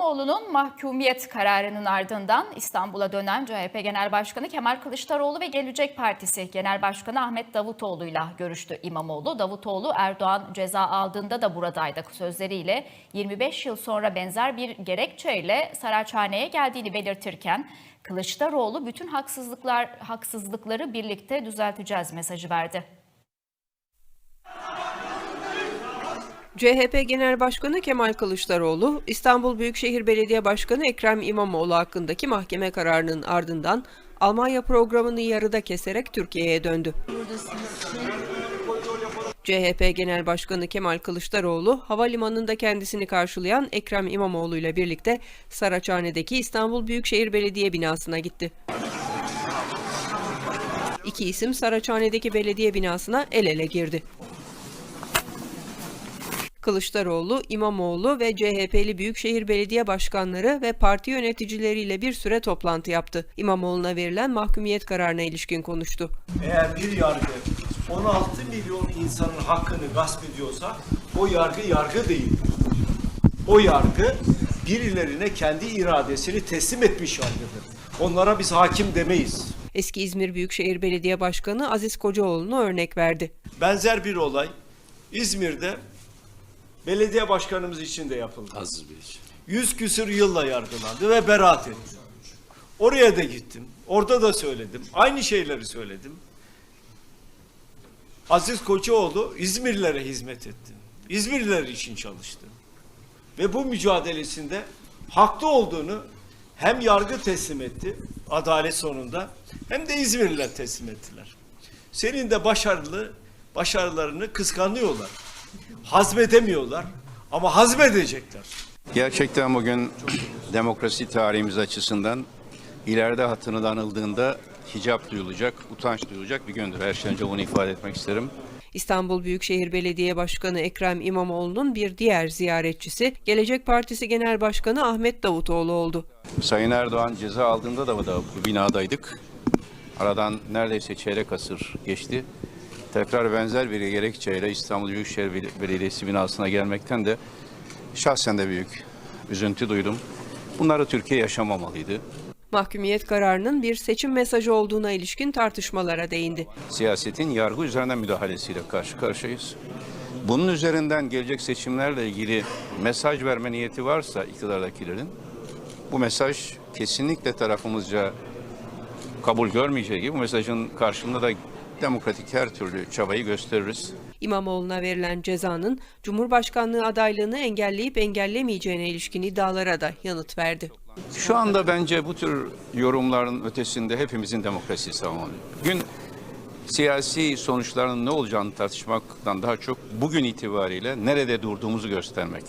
İmamoğlu'nun mahkumiyet kararının ardından İstanbul'a dönen CHP Genel Başkanı Kemal Kılıçdaroğlu ve Gelecek Partisi Genel Başkanı Ahmet Davutoğlu'yla görüştü İmamoğlu. Davutoğlu Erdoğan ceza aldığında da buradaydı sözleriyle 25 yıl sonra benzer bir gerekçeyle Saraçhane'ye geldiğini belirtirken Kılıçdaroğlu bütün haksızlıklar haksızlıkları birlikte düzelteceğiz mesajı verdi. CHP Genel Başkanı Kemal Kılıçdaroğlu, İstanbul Büyükşehir Belediye Başkanı Ekrem İmamoğlu hakkındaki mahkeme kararının ardından Almanya programını yarıda keserek Türkiye'ye döndü. CHP Genel Başkanı Kemal Kılıçdaroğlu, havalimanında kendisini karşılayan Ekrem İmamoğlu ile birlikte Saraçhane'deki İstanbul Büyükşehir Belediye binasına gitti. İki isim Saraçhane'deki belediye binasına el ele girdi. Kılıçdaroğlu, İmamoğlu ve CHP'li Büyükşehir Belediye Başkanları ve parti yöneticileriyle bir süre toplantı yaptı. İmamoğlu'na verilen mahkumiyet kararına ilişkin konuştu. Eğer bir yargı 16 milyon insanın hakkını gasp ediyorsa o yargı yargı değil. O yargı birilerine kendi iradesini teslim etmiş yargıdır. Onlara biz hakim demeyiz. Eski İzmir Büyükşehir Belediye Başkanı Aziz Kocaoğlu'na örnek verdi. Benzer bir olay İzmir'de belediye başkanımız için de yapıldı. Aziz Bey için. Yüz küsür yılla yargılandı ve beraat etti. Oraya da gittim. Orada da söyledim. Aynı şeyleri söyledim. Aziz Koçoğlu İzmirlilere hizmet etti. İzmirliler için çalıştı. Ve bu mücadelesinde haklı olduğunu hem yargı teslim etti adalet sonunda hem de İzmirliler teslim ettiler. Senin de başarılı başarılarını kıskanıyorlar. Hazmedemiyorlar ama hazmedecekler. Gerçekten bugün demokrasi tarihimiz açısından ileride hatırı anıldığında hicap duyulacak, utanç duyulacak bir gündür. Her şeyden önce bunu ifade etmek isterim. İstanbul Büyükşehir Belediye Başkanı Ekrem İmamoğlu'nun bir diğer ziyaretçisi Gelecek Partisi Genel Başkanı Ahmet Davutoğlu oldu. Sayın Erdoğan ceza aldığında da, da bu binadaydık. Aradan neredeyse çeyrek asır geçti. Tekrar benzer bir gerekçeyle İstanbul Büyükşehir Bel- Belediyesi binasına gelmekten de şahsen de büyük üzüntü duydum. Bunları Türkiye yaşamamalıydı. Mahkumiyet kararının bir seçim mesajı olduğuna ilişkin tartışmalara değindi. siyasetin yargı üzerinden müdahalesiyle karşı karşıyayız. Bunun üzerinden gelecek seçimlerle ilgili mesaj verme niyeti varsa iktidardakilerin bu mesaj kesinlikle tarafımızca kabul görmeyeceği gibi bu mesajın karşılığında da demokratik her türlü çabayı gösteririz. İmamoğlu'na verilen cezanın Cumhurbaşkanlığı adaylığını engelleyip engellemeyeceğine ilişkin iddialara da yanıt verdi. Şu anda bence bu tür yorumların ötesinde hepimizin demokrasiyi savunmalı. Gün siyasi sonuçların ne olacağını tartışmaktan daha çok bugün itibariyle nerede durduğumuzu göstermek.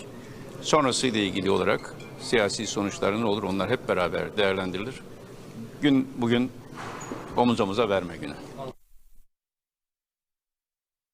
Sonrasıyla ilgili olarak siyasi sonuçları ne olur onlar hep beraber değerlendirilir. Gün bugün omuz omuza verme günü.